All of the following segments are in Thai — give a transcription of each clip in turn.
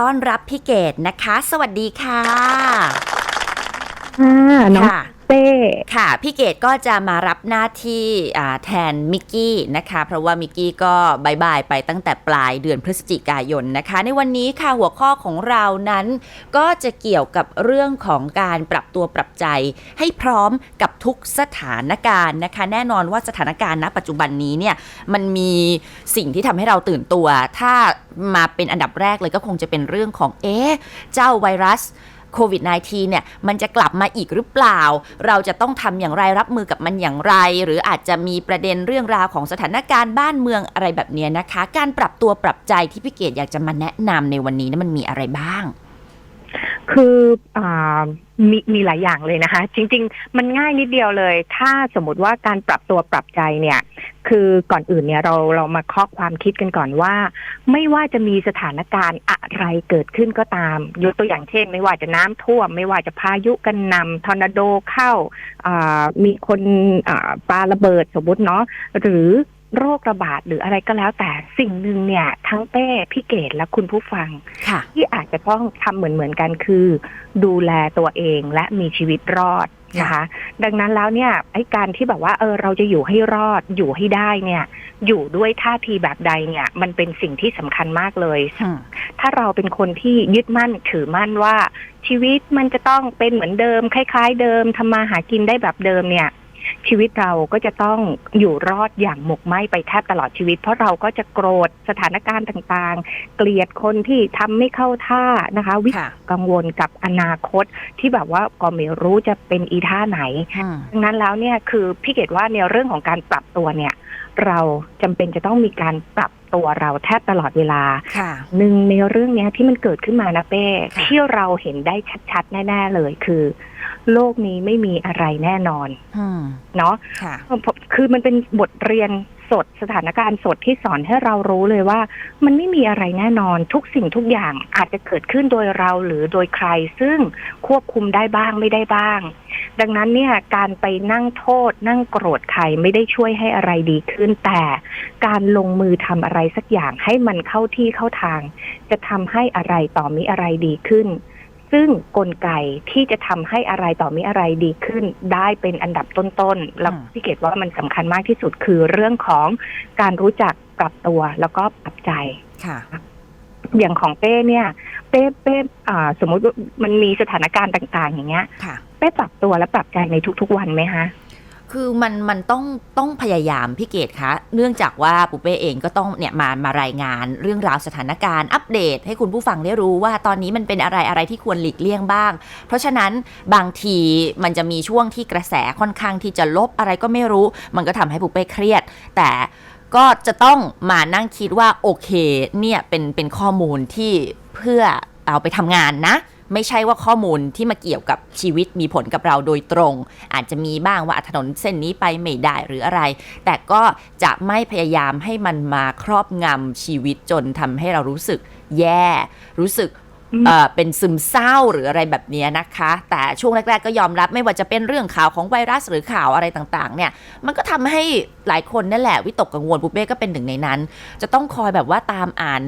ต้อนรับพี่เกดนะคะ สวัสดีค่ะ ค่ะน้องค่ะ เป้ค่ะ พี่เกดก็จะมารับหน้าที่แทนมิกกี้นะคะ เพราะว่ามิกกี้ก็บายบายไปตั้งแต่ปลายเดือนพฤศจิกายนนะคะ ในวันนี้ค่ะหัวข้อของเรานั้น ก็จะเกี่ยวกับเรื่องของการปรับตัวปรับใจ ให้พร้อมกับทุกสถานการณ์นะคะ แน่นอนว่าสถานการณ์ณปัจจุบันนี้เนี่ยมันมีสิ่งที่ทำให้เราตื่นตัว ถ้ามาเป็นอันดับแรกเลยก็คงจะเป็นเรื่องของเอ๊ะเจ้าไวรัส โควิด -19 เนี่ยมันจะกลับมาอีกหรือเปล่า เราจะต้องทำอย่างไรรับมือกับมันอย่างไร หรืออาจจะมีประเด็นเรื่องราวของสถานการณ์บ้านเมืองอะไรแบบนี้นะคะ การปรับตัวปรับใจที่พี่เกดอยากจะมาแนะนำในวันนี้นะมันมีอะไรบ้าง คืออ่า มีมีหลายอย่างเลยนะคะ จริง ๆ มันง่ายนิดเดียวเลย ถ้าสมมติว่าการปรับตัวปรับใจเนี่ย คือก่อนอื่นเนี่ยเราเรามาเคาะความคิดกันก่อนว่า ไม่ว่าจะมีสถานการณ์อะไรเกิดขึ้นก็ตามยกตัวอย่างเช่น ไม่ว่าจะน้ำท่วม ไม่ว่าจะพายุกันนำทอร์นาโดเข้าอ่ามีคนอ่าปาระเบิดสมมติเนาะหรือ โรคระบาดหรืออะไรก็แล้วแต่สิ่งหนึ่งเนี่ย ทั้งเป้พี่เกดและคุณผู้ฟังค่ะที่อาจจะต้องทำเหมือนเหมือนๆกันคือ ดูแลตัวเองและมีชีวิตรอดนะคะดังนั้นแล้วเนี่ยไอ้การที่แบบว่าเออเราจะอยู่ให้รอดอยู่ให้ได้เนี่ย อยู่ด้วยท่าทีแบบใดเนี่ย มันเป็นสิ่งที่สำคัญมากเลยอืมถ้าเราเป็นคนที่ยึดมั่นถือมั่นว่าชีวิตมันจะต้องเป็นเหมือนเดิม คล้าย ๆ เดิมทำมาหากินได้แบบเดิมเนี่ย ชีวิตเราก็จะต้องอยู่รอดอย่างหมกไหมไปแทบตลอดชีวิต เพราะเราก็จะโกรธสถานการณ์ต่างๆ เกลียดคนที่ทำไม่เข้าท่านะคะ วิค่ะกังวลกับอนาคตที่แบบว่าก็ไม่รู้จะเป็นอีท่าไหนอืมดังนั้นแล้วเนี่ยคือพี่เกดว่าในเรื่องของการปรับตัวเนี่ย เราจำเป็นจะต้องมีการปรับตัวเราแทบตลอดเวลาค่ะหนึ่งในเรื่องเนี้ยที่มันเกิดขึ้นมานะเป้ค่ะที่เราเห็นได้ชัดๆ แน่ ๆ เลยคือ โลกนี้ไม่มีอะไรแน่นอนอืมเนาะค่ะคือมันเป็นบทเรียนสดสถานการณ์สดที่สอนให้เรารู้เลยว่า มันไม่มีอะไรแน่นอนทุกสิ่งทุกอย่างอาจจะเกิดขึ้นโดยเราหรือโดยใคร ซึ่งควบคุมได้บ้างไม่ได้บ้าง ดังนั้นเนี่ยการไปนั่งโทษ นั่งโกรธใครไม่ได้ช่วยให้อะไรดีขึ้น แต่การลงมือทำอะไรสักอย่างให้มันเข้าที่เข้าทาง จะทำให้อะไรต่อมิอะไรดีขึ้น ซึ่งกลไกที่จะทำให้อะไรต่อมิอะไรดีขึ้น ได้เป็นอันดับต้นๆแล้วอืมพี่เกดว่ามันสำคัญมากที่สุดคือเรื่องของการรู้จักปรับตัวแล้วก็ปรับใจค่ะ อย่างของเป้เนี่ย เป้เป้อ่าสมมุติว่ามันมีสถานการณ์ต่าง ๆ อย่างเงี้ยค่ะเป้ปรับตัวและปรับใจในทุก ๆ วันไหมคะ คือมันมันต้องต้องพยายามพี่เกดคะ เนื่องจากว่าปุเป้เองก็ต้องเนี่ยมามารายงานเรื่องราวสถานการณ์อัปเดต ให้คุณผู้ฟังได้รู้ว่าตอนนี้มันเป็นอะไรอะไรที่ควรหลีกเลี่ยงบ้าง เพราะฉะนั้นบางทีมันจะมีช่วงที่กระแสค่อนข้างที่จะลบอะไรก็ไม่รู้ มันก็ทำให้ปุเป้เครียด แต่ก็จะต้องมานั่งคิดว่าโอเคเนี่ยเป็นเป็นข้อมูลที่เพื่อเอาไปทำงานนะ ไม่ใช่ว่าข้อมูลที่มาเกี่ยวกับชีวิตมีผลกับเราโดยตรง อาจจะมีบ้างว่าถนนเส้นนี้ไปไม่ได้หรืออะไร แต่ก็จะไม่พยายามให้มันมาครอบงำชีวิตจนทำให้เรารู้สึกแย่ รู้สึกอืมเอ่อเป็นซึมเศร้าหรืออะไรแบบเนี้ยนะคะ แต่ช่วงแรก ๆ ก็ยอมรับไม่ว่าจะเป็นเรื่องข่าวของไวรัสหรือข่าวอะไรต่างๆ เนี่ย มันก็ทำให้ หลายคนนั่นแหละวิตกกังวลปุ๊บเป้ก็เป็นหนึ่งในนั้น จะต้องคอยแบบว่าตามอ่าน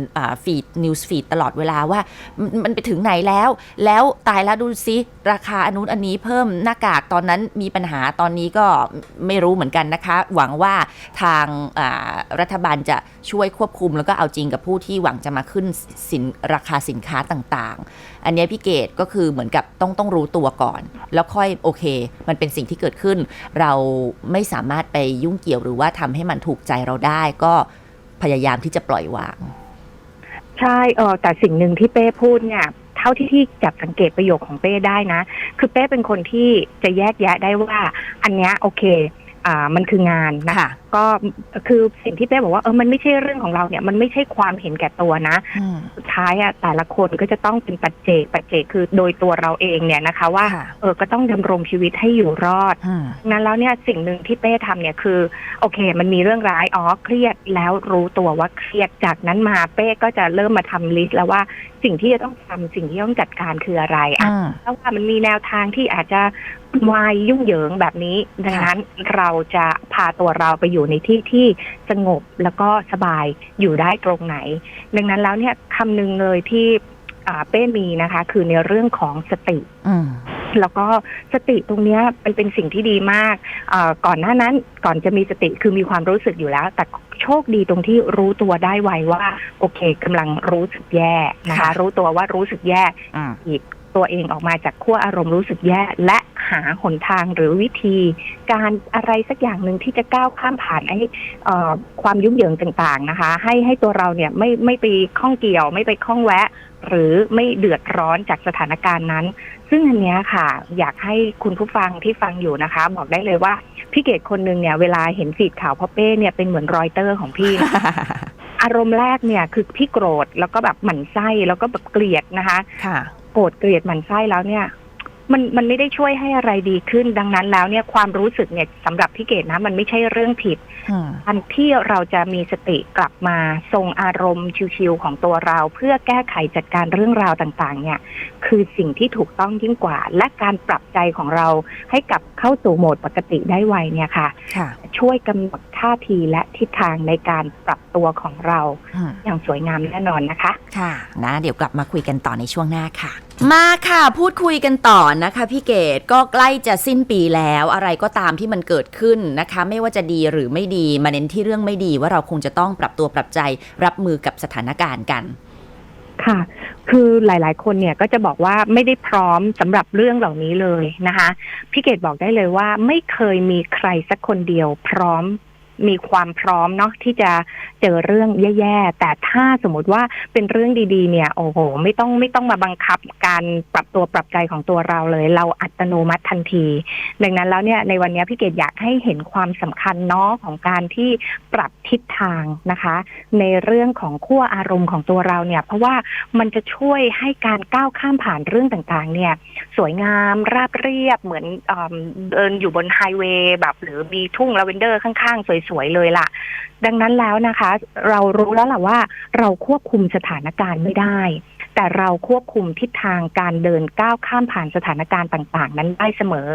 ฟีดนิวส์ฟีดตลอดเวลาว่ามันไปถึงไหนแล้ว แล้วตายแล้วดูซิราคาอนนุนอันนี้เพิ่มหน้ากากตอนนั้นมีปัญหาตอนนี้ก็ไม่รู้เหมือนกันนะคะ หวังว่าทางรัฐบาลจะช่วยควบคุมแล้วก็เอาจริงกับผู้ที่หวังจะมาขึ้นสินราคาสินค้าต่างๆอันนี้พี่เกดก็คือเหมือนกับต้องต้องรู้ตัวก่อน แล้วค่อยโอเค มันเป็นสิ่งที่เกิดขึ้น เราไม่สามารถไปยุ่งเกี่ยวหรือว่าทำให้มันถูกใจเราได้ก็พยายามที่จะปล่อยวาง ใช่เออแต่สิ่งหนึ่งที่เป้พูดเนี่ยเท่าที่ที่จับสังเกตประโยคของเป้ได้นะ คือเป้เป็นคนที่จะแยกแยะได้ว่า อันเนี้ยโอเค อ่ามันคืองานนะค่ะ ก็คือสิ่งที่เป้บอกว่าเออมันไม่ใช่เรื่องของเราเนี่ยมันไม่ใช่ความเห็นแก่ตัวนะ อืมสุดท้ายอะแต่ละคนก็จะต้องเป็นปัจเจกปัจเจกคือโดยตัวเราเองเนี่ยนะคะ ว่าค่ะเออก็ต้องดำรงชีวิตให้อยู่รอด อืม นั้นแล้วเนี่ยสิ่งหนึ่งที่เป้ทำเนี่ยคือ โอเค มันมีเรื่องร้ายอ๋อเครียดแล้วรู้ตัวว่าเครียดจากนั้นมาเป้ก็จะเริ่มมาทำลิสต์แล้วว่าสิ่งที่จะต้องทำสิ่งที่ต้องจัดการคืออะไรอะอืมถ้าว่ามันมีแนวทางที่อาจจะ วุ่นวายยุ่งเหยิงแบบนี้ ดังนั้นเราจะพาตัวเราไปอยู่ในที่ที่สงบแล้วก็สบายอยู่ได้ตรงไหน ดังนั้นแล้วเนี่ยคำหนึ่งเลยที่อ่าเป้มีนะคะ คือในเรื่องของสติอืมแล้วก็สติตรงเนี้ยเป็นเป็นสิ่งที่ดีมากเอ่อก่อนหน้านั้นก่อนจะมีสติคือมีความรู้สึกอยู่แล้ว แต่โชคดีตรงที่รู้ตัวได้ไวว่า โอเคกำลังรู้สึกแย่นะคะค่ะรู้ตัวว่ารู้สึกแย่อืมอีก ตัวเองออกมาจากขั้วอารมณ์รู้สึกแย่ และหาหนทางหรือวิธี การอะไรสักอย่างหนึ่งที่จะก้าวข้ามผ่านไอ้เอ่อความยุ่งเหยิงต่างๆนะคะ ให้ให้ตัวเราเนี่ยไม่ไม่ไปข้องเกี่ยว ไม่ไปข้องแวะ หรือไม่เดือดร้อนจากสถานการณ์นั้น ซึ่งอันเนี้ยค่ะ อยากให้คุณผู้ฟังที่ฟังอยู่นะคะ บอกได้เลยว่าพี่เกดคนหนึ่งเนี่ยเวลาเห็นฟีดข่าวพ่อเป้เนี่ยเป็นเหมือนรอยเตอร์ของพี่อารมณ์แรกเนี่ยคือพี่โกรธแล้วก็แบบหมั่นไส้แล้วก็แบบเกลียดนะคะค่ะ โกรธเกลียดหมันไส้แล้วเนี่ย มันมันไม่ได้ช่วยให้อะไรดีขึ้น ดังนั้นแล้วเนี่ยความรู้สึกเนี่ยสำหรับพี่เกดนะ มันไม่ใช่เรื่องผิดอืมอันที่เราจะมีสติกลับมาทรงอารมณ์ชิวๆของตัวเรา เพื่อแก้ไขจัดการเรื่องราวต่างๆ เนี่ย คือสิ่งที่ถูกต้องยิ่งกว่า และการปรับใจของเราให้กลับเข้าสู่โหมดปกติได้ไวเนี่ยค่ะค่ะ ช่วยกำหนดท่าทีและทิศทางในการปรับตัวของเราอืมอย่างสวยงามแน่นอนนะคะ ค่ะนะเดี๋ยวกลับมาคุยกันต่อในช่วงหน้าค่ะ มาค่ะ พูดคุยกันต่อนะคะพี่เกดก็ใกล้จะสิ้นปีแล้ว อะไรก็ตามที่มันเกิดขึ้นนะคะ ไม่ว่าจะดีหรือไม่ดีมาเน้นที่เรื่องไม่ดีว่าเราคงจะต้องปรับตัวปรับใจรับมือกับสถานการณ์กัน ค่ะ คือหลาย ๆ คนเนี่ยก็จะบอกว่าไม่ได้พร้อมสำหรับเรื่องเหล่านี้เลยนะคะพี่เกดบอกได้เลยว่าไม่เคยมีใครสักคนเดียวพร้อม มีความพร้อมเนาะที่จะเจอเรื่องแย่ๆ แต่ถ้าสมมติว่าเป็นเรื่องดีๆ เนี่ย โอ้โห ไม่ต้องไม่ต้องมาบังคับการปรับตัวปรับใจของตัวเราเลย เราอัตโนมัติทันที ดังนั้นแล้วเนี่ยในวันนี้พี่เกดอยากให้เห็นความสำคัญเนาะของการที่ปรับทิศทางนะคะ ในเรื่องของขั้วอารมณ์ของตัวเราเนี่ย เพราะว่ามันจะช่วยให้การก้าวข้ามผ่านเรื่องต่างๆ เนี่ย สวยงามราบเรียบเหมือนเอเดินอยู่บนไฮเวย์แบบ หรือมีทุ่งลาเวนเดอร์ข้างๆ สวยเลยล่ะ ดังนั้นแล้วนะคะ เรารู้แล้วล่ะว่า เราควบคุมสถานการณ์ไม่ได้ แต่เราควบคุมทิศทางการเดินก้าวข้ามผ่านสถานการณ์ต่าง ๆ นั้นได้เสมอ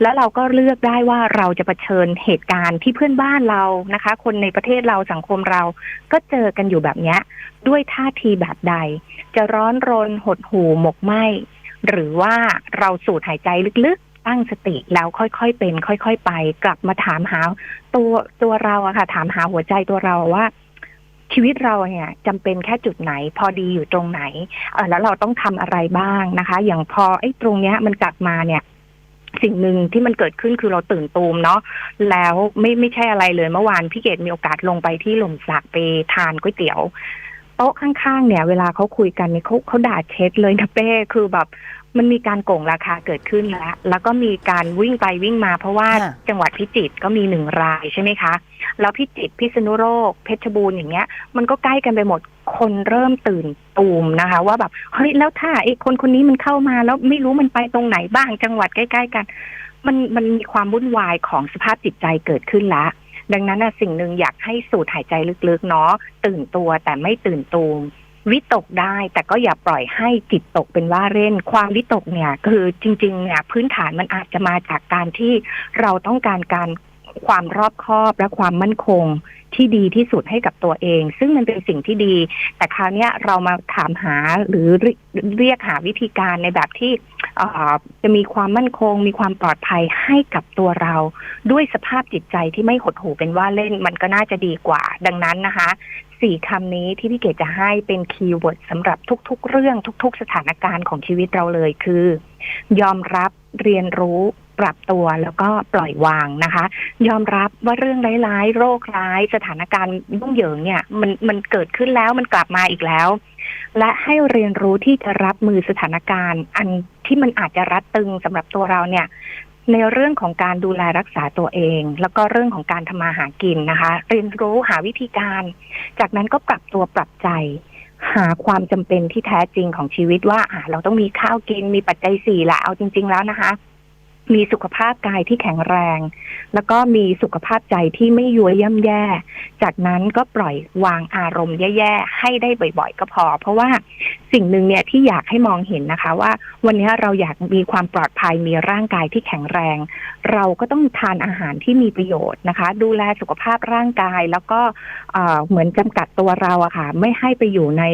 แล้วเราก็เลือกได้ว่าเราจะเผชิญเหตุการณ์ที่เพื่อนบ้านเรานะคะ คนในประเทศเราสังคมเราก็เจอกันอยู่แบบนี้ด้วยท่าทีแบบใด จะร้อนรนหดหู่หมกไหมหรือว่าเราสูดหายใจลึก ตั้งสติแล้วค่อยๆเป็น ค่อย ๆ ไป กลับมาถามหา ตัวตัวเราอะค่ะ ถามหาหัวใจตัวเราว่าชีวิตเราเนี่ยจำเป็นแค่จุดไหน พอดีอยู่ตรงไหนเออแล้วเราต้องทำอะไรบ้างนะคะ อย่างพอไอ้ตรงเนี้ยมันกลับมาเนี่ย สิ่งหนึ่งที่มันเกิดขึ้นคือเราตื่นตูมเนาะแล้วไม่ไม่ใช่อะไรเลยเมื่อวานพี่เกดมีโอกาสลงไปที่หล่มสักไปทานก๋วยเตี๋ยวโต๊ะข้างๆ เนี่ย เวลาเขาคุยกันเนี่ยเขาเขาด่าเช็ดเลยนะเป้คือแบบ มันมีการโกงราคาเกิดขึ้นแล้ว แล้วก็มีการวิ่งไปวิ่งมา เพราะว่าค่ะ จังหวัดพิจิตรก็มีหนึ่งรายใช่ไหมคะ แล้วพิจิตรพิษณุโลกเพชรบูรณ์อย่างเงี้ย มันก็ใกล้กันไปหมดคนเริ่มตื่นตูมนะคะ ว่าแบบเฮ้ยแล้วถ้าไอ้คนคนนี้มันเข้ามาแล้วไม่รู้มันไปตรงไหนบ้าง จังหวัดใกล้ ๆ กัน มันมันมีความวุ่นวายของสภาพจิตใจเกิดขึ้นแล้วดังนั้นนะสิ่งหนึ่งอยากให้สูดหายใจลึกๆเนาะตื่นตัวแต่ไม่ตื่นตูม วิตกได้ แต่ก็อย่าปล่อยให้จิตตกเป็นว่าเล่น ความวิตกเนี่ย คือจริงๆเนี่ยพื้นฐานมันอาจจะมาจากการที่เราต้องการการความรอบคอบและความมั่นคงที่ดีที่สุดให้กับตัวเอง ซึ่งมันเป็นสิ่งที่ดี แต่คราวเนี้ยเรามาถามหาหรือเรียกหาวิธีการในแบบที่จะมีความมั่นคง มีความปลอดภัยให้กับตัวเรา ด้วยสภาพจิตใจที่ไม่หดหู่เป็นว่าเล่นมันก็น่าจะดีกว่า ดังนั้นนะคะ สี่คำนี้ที่พี่เกดจะให้เป็นคีย์เวิร์ดสำหรับทุกๆ เรื่องทุก ๆ สถานการณ์ของชีวิตเราเลยคือ ยอมรับเรียนรู้ปรับตัวแล้วก็ปล่อยวางนะคะ ยอมรับว่าเรื่องร้ายๆ โรคร้าย สถานการณ์ยุ่งเหยิงเนี่ย มันมันเกิดขึ้นแล้วมันกลับมาอีกแล้ว และให้เรียนรู้ที่จะรับมือสถานการณ์ อันที่มันอาจจะรัดตึงสำหรับตัวเราเนี่ย ในเรื่องของการดูแลรักษาตัวเอง แล้วก็เรื่องของการทำมาหากินนะคะ เรียนรู้หาวิธีการ จากนั้นก็ปรับตัวปรับใจ หาความจำเป็นที่แท้จริงของชีวิตว่าอ่าเราต้องมีข้าวกินมีปัจจัยสี่ละเอาจริง ๆ แล้วนะคะ มีสุขภาพกายที่แข็งแรง แล้วก็มีสุขภาพใจที่ไม่ย้วยย่ำแย่ จากนั้นก็ปล่อยวางอารมณ์แย่ๆให้ได้บ่อยๆ ก็พอ เพราะว่าสิ่งหนึ่งเนี่ยที่อยากให้มองเห็นนะคะ ว่าวันนี้เราอยากมีความปลอดภัยมีร่างกายที่แข็งแรง เราก็ต้องทานอาหารที่มีประโยชน์นะคะ ดูแลสุขภาพร่างกายแล้วก็เเหมือนจำกัดตัวเราอะค่ะ ไม่ให้ไปอยู่ใน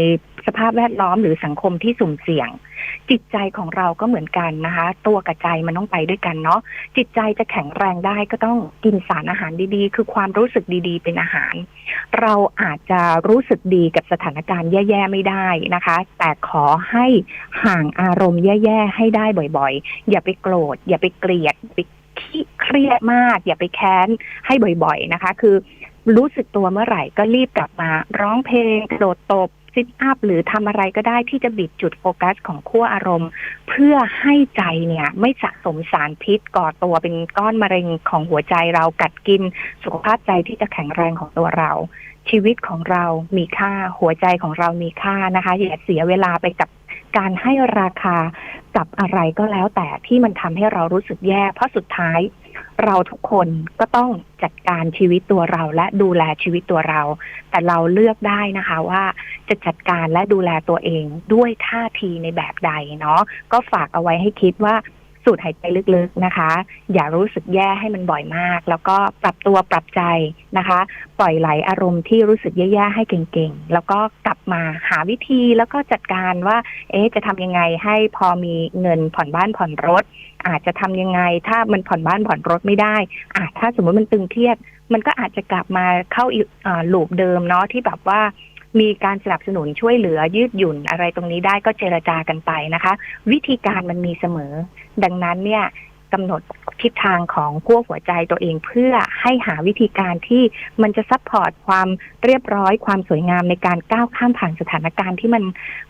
สภาพแวดล้อมหรือสังคมที่สุ่มเสี่ยง จิตใจของเราก็เหมือนกันนะคะ ตัวกับใจมันต้องไปด้วยกันเนาะจิตใจจะแข็งแรงได้ก็ต้องกินสารอาหารดีๆ คือความรู้สึกดีๆ เป็นอาหาร เราอาจจะรู้สึกดีกับสถานการณ์แย่ๆไม่ได้นะคะ แต่ขอให้ห่างอารมณ์แย่ ๆ ให้ได้บ่อยๆ อย่าไปโกรธ อย่าไปเกลียดไปขี้เครียดมาก อย่าไปแค้นให้บ่อยๆนะคะ คือรู้สึกตัวเมื่อไหร่ก็รีบกลับมา ร้องเพลงกระโดดตบ ซิทอัพหรือทำอะไรก็ได้ที่จะบิดจุดโฟกัสของขั้วอารมณ์ เพื่อให้ใจเนี่ยไม่สะสมสารพิษก่อตัวเป็นก้อนมะเร็งของหัวใจเรากัดกิน สุขภาพใจที่จะแข็งแรงของตัวเรา ชีวิตของเรามีค่าหัวใจของเรามีค่านะคะ อย่าเสียเวลาไปกับการให้ราคากับอะไรก็แล้วแต่ที่มันทำให้เรารู้สึกแย่ เพราะสุดท้าย เราทุกคนก็ต้องจัดการชีวิตตัวเราและดูแลชีวิตตัวเรา แต่เราเลือกได้นะคะว่าจะจัดการและดูแลตัวเองด้วยท่าทีในแบบใดเนาะก็ฝากเอาไว้ให้คิดว่าสูดหายใจลึกๆนะคะ อย่ารู้สึกแย่ให้มันบ่อยมาก แล้วก็ปรับตัวปรับใจนะคะ ปล่อยไหลอารมณ์ที่รู้สึกแย่ๆให้เก่งๆ แล้วก็กลับ มาหาวิธีแล้วก็จัดการว่า เอ๊ะจะทำยังไงให้พอมีเงินผ่อนบ้านผ่อนรถ อาจจะทำยังไงถ้ามันผ่อนบ้านผ่อนรถไม่ได้อาถ้าสมมติมันตึงเครียด มันก็อาจจะกลับมาเข้าอีกอ่าลูปเดิมเนาะที่แบบว่ามีการสนับสนุนช่วยเหลือยืดหยุ่นอะไรตรงนี้ได้ก็เจรจากันไปนะคะ วิธีการมันมีเสมอ ดังนั้นเนี่ย กำหนดทิศทางของขั้วหัวใจตัวเองเพื่อให้หาวิธีการที่มันจะซัพพอร์ตความเรียบร้อยความสวยงามในการก้าวข้ามผ่านสถานการณ์ที่มัน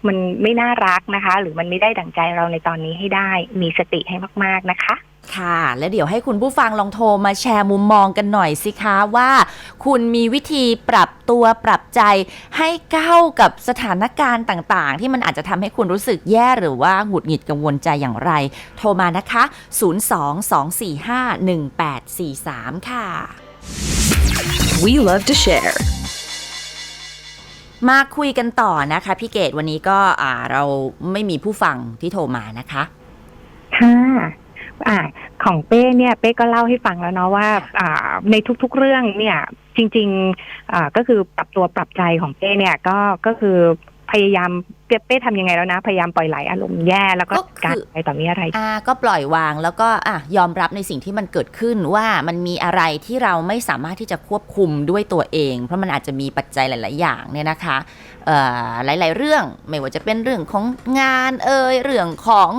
มันไม่น่ารักนะคะ หรือมันไม่ได้ดั่งใจเราในตอนนี้ให้ได้มีสติให้มาก ๆนะคะ ค่ะ แล้วเดี๋ยวให้คุณผู้ฟังลองโทรมาแชร์มุมมองกันหน่อยสิคะว่า คุณมีวิธีปรับตัวปรับใจให้เข้ากับสถานการณ์ต่างๆ ที่มันอาจจะทำให้คุณรู้สึกแย่หรือว่าหงุดหงิดกังวลใจอย่างไร โทรมานะคะ 022451843 ค่ะ We love to share. มาคุยกันต่อนะคะ พี่เกดวันนี้ก็อ่าเราไม่มีผู้ฟังที่โทรมานะคะ ค่ะ อ่าของเป้เนี่ยเป้ก็เล่าให้ฟังแล้วเนาะว่าอ่าในทุกๆเรื่องเนี่ยจริงๆอ่าก็คือปรับตัวปรับใจของเป้เนี่ยก็ก็คือพยายามเป้เป้ทำยังไงแล้วนะ พยายามปล่อยไหลอารมณ์แย่แล้วก็ก็จัดการคือไปต่อมีอะไรอ่าก็ปล่อยวางแล้วก็อะยอมรับในสิ่งที่มันเกิดขึ้นว่ามันมีอะไรที่เราไม่สามารถที่จะควบคุมด้วยตัวเอง เพราะมันอาจจะมีปัจจัยหลาย ๆ อย่างเนี่ยนะคะเอ่อหลาย ๆ เรื่องไม่ว่าจะเป็นเรื่องของงานเอ่ยเรื่องของ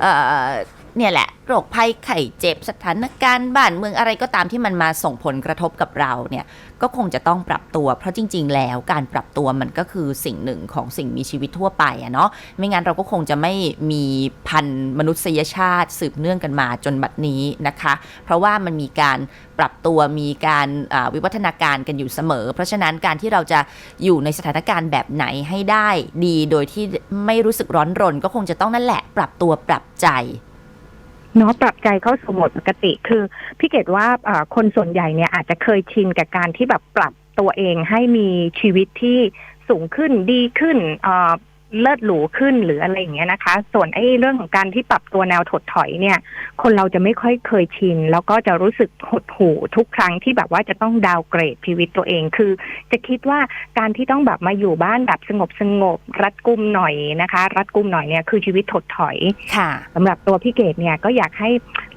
เอ่อ เนี่ยแหละโรคภัยไข้เจ็บสถานการณ์บ้านเมืองอะไรก็ตามที่มันมาส่งผลกระทบกับเราเนี่ยก็คงจะต้องปรับตัว เพราะจริง ๆ แล้วการปรับตัวมันก็คือสิ่งหนึ่งของสิ่งมีชีวิตทั่วไปอะเนาะไม่งั้นเราก็คงจะไม่มีพันมนุษยชาติสืบเนื่องกันมาจนบัดนี้นะคะ เพราะว่ามันมีการปรับตัวมีการวิวัฒนาการกันอยู่เสมอ เพราะฉะนั้นการที่เราจะอยู่ในสถานการณ์แบบไหนให้ได้ดี โดยที่ไม่รู้สึกร้อนรน ก็คงจะต้องนั่นแหละ ปรับตัวปรับใจ เนาะปรับใจเข้าสู่โหมดปกติ คือพี่เกดว่าคนส่วนใหญ่เนี่ยอาจจะเคยชินกับการที่แบบปรับตัวเองให้มีชีวิตที่สูงขึ้นดีขึ้น เอ่อเลิศหรูขึ้นหรืออะไรอย่างเงี้ยนะคะ ส่วนไอ้เรื่องของการที่ปรับตัวแนวถดถอยเนี่ย คนเราจะไม่ค่อยเคยชิน แล้วก็จะรู้สึกหดหู่ทุกครั้งที่แบบว่าจะต้องดาวเกรดชีวิตตัวเองคือ จะคิดว่าการที่ต้องแบบมาอยู่บ้านแบบสงบสงบรัดกุมหน่อยนะคะ รัดกุมหน่อยเนี่ยคือชีวิตถดถอยค่ะสำหรับตัวพี่เกดเนี่ยก็อยากให้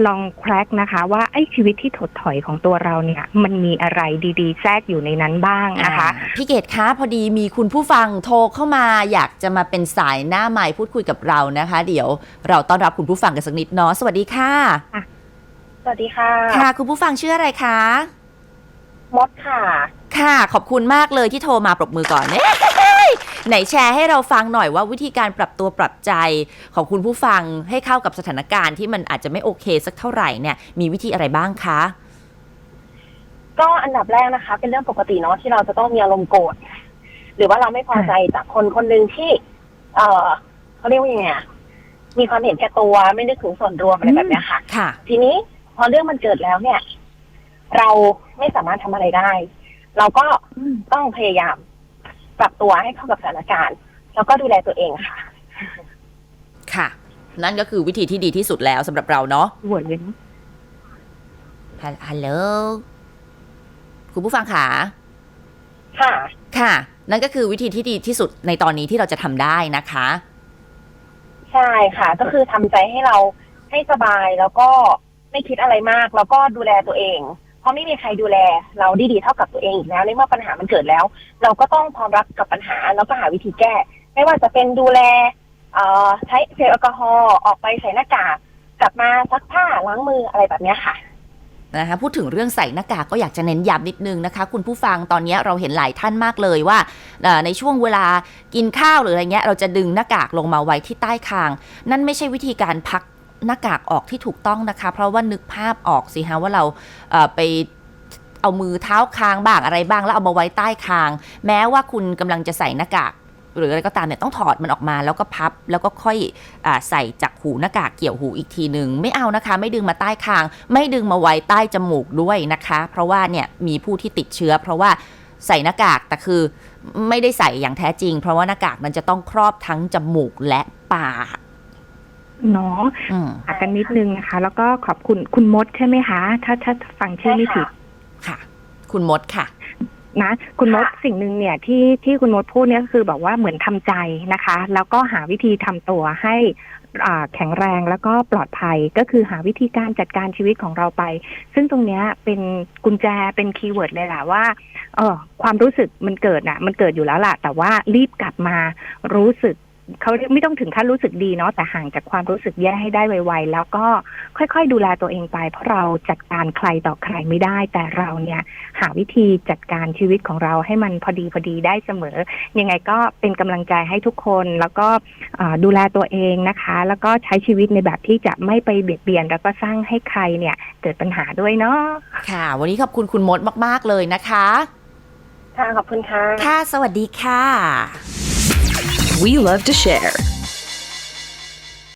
ลองแคร็กนะคะ ว่าไอ้ชีวิตที่ถดถอยของตัวเราเนี่ย มันมีอะไรดีๆ แทรกอยู่ในนั้นบ้างนะคะอ่าพี่เกดคะพอดีมีคุณผู้ฟังโทรเข้ามาอยากจะมาเป็นสายหน้าใหม่พูดคุยกับเรานะคะ เดี๋ยวเราต้อนรับคุณผู้ฟังกันสักนิดเนาะสวัสดีค่ะ สวัสดีค่ะ ค่ะ คุณผู้ฟังชื่ออะไรคะมดค่ะ ค่ะขอบคุณมากเลยที่โทรมาปรบมือก่อนเอ้ยไหนแชร์ให้เราฟังหน่อยว่าวิธีการปรับตัวปรับใจของคุณผู้ฟังให้เข้ากับสถานการณ์ที่มันอาจจะไม่โอเคสักเท่าไหร่เนี่ยมีวิธีอะไรบ้างคะ ก็อันดับแรกนะคะ เป็นเรื่องปกติเนาะที่เราจะต้องมีอารมณ์โกรธหรือว่าเราไม่พอใจจากคนคนหนึ่งที่ เออเขาเรียกว่ายังไงอะมีความเห็นแก่ตัวไม่นึกถึงส่วนรวมอะไรแบบเนี้ยค่ะ ค่ะ ทีนี้พอเรื่องมันเกิดแล้วเนี่ย เราไม่สามารถทำอะไรได้ เราก็ต้องพยายามปรับตัวให้เข้ากับสถานการณ์ แล้วก็ดูแลตัวเองค่ะ ค่ะ นั่นก็คือวิธีที่ดีที่สุดแล้วสำหรับเราเนาะเวิร์ดเลยนะฮัลฮัลโหล คุณผู้ฟังขาค่ะ ค่ะ นั่นก็คือวิธีที่ดีที่สุดในตอนนี้ที่เราจะทำได้นะคะ ใช่ค่ะ ก็คือทำใจให้เราให้สบายแล้วก็ไม่คิดอะไรมาก แล้วก็ดูแลตัวเอง เพราะไม่มีใครดูแล เราดีดีเท่ากับตัวเองอีกแล้วในเมื่อปัญหามันเกิดแล้ว เราก็ต้องพร้อมรับกับปัญหาแล้วก็หาวิธีแก้ ไม่ว่าจะเป็นดูแลเอ่อใช้เจลแอลกอฮอล์ออกไปใส่หน้ากากกลับมาซักผ้าล้างมืออะไรแบบเนี้ยค่ะ นะคะพูดถึงเรื่องใส่หน้ากากก็อยากจะเน้นย้ำนิดนึงนะคะ คุณผู้ฟังตอนนี้เราเห็นหลายท่านมากเลยว่าในช่วงเวลากินข้าวหรืออะไรเงี้ยเราจะดึงหน้ากากลงมาไว้ที่ใต้คาง นั่นไม่ใช่วิธีการพักหน้ากากออกที่ถูกต้องนะคะ เพราะว่านึกภาพออกสิฮะว่าเราไปเอามือเท้าคางบ้างอะไรบ้างแล้วเอามาไว้ใต้คาง แม้ว่าคุณกำลังจะใส่หน้ากาก หรืออะไรก็ตามเนี่ยต้องถอดมันออกมาแล้วก็พับแล้วก็ค่อยอาใส่จากหูหน้ากากเกี่ยวหูอีกทีหนึ่งไม่เอานะคะ ไม่ดึงมาใต้คาง ไม่ดึงมาไว้ใต้จมูกด้วยนะคะ เพราะว่าเนี่ยมีผู้ที่ติดเชื้อ เพราะว่าใส่หน้ากากแต่คือไม่ได้ใส่อย่างแท้จริง เพราะว่าหน้ากากมันจะต้องครอบทั้งจมูกและปากเนาะอืมฝากกันนิดนึงนะคะ แล้วก็ขอบคุณคุณมดใช่ไหมคะ ถ้าถ้าฟังชื่อไม่ผิดค่ะ คุณมดค่ะ นะคุณมดค่ะสิ่งหนึ่งเนี่ยที่ที่คุณมดพูดเนี่ยก็คือแบบว่าเหมือนทำใจนะคะ แล้วก็หาวิธีทำตัวให้อ่าแข็งแรงแล้วก็ปลอดภัยก็คือหาวิธีการจัดการชีวิตของเราไป ซึ่งตรงเนี้ยเป็นกุญแจเป็นคีย์เวิร์ดเลยแหละว่าเออความรู้สึกมันเกิดน่ะ มันเกิดอยู่แล้วล่ะ แต่ว่ารีบกลับมารู้สึก เขาเรียกไม่ต้องถึงขั้นรู้สึกดีเนาะแต่ห่างจากความรู้สึกแย่ให้ได้ไวๆ แล้วก็ค่อยๆ ดูแลตัวเองไป เพราะเราจัดการใครต่อใครไม่ได้ แต่เราเนี่ยหาวิธีจัดการชีวิตของเราให้มันพอดีพอดีได้เสมอ ยังไงก็เป็นกำลังใจให้ทุกคนแล้วก็อ่าดูแลตัวเองนะคะ แล้วก็ใช้ชีวิตในแบบที่จะไม่ไปเบียดเบียน แล้วก็สร้างให้ใครเนี่ยเกิดปัญหาด้วยเนาะค่ะ วันนี้ขอบคุณคุณมดมาก ๆเลยนะคะค่ะขอบคุณค่ะค่ะสวัสดีค่ะ We love to share.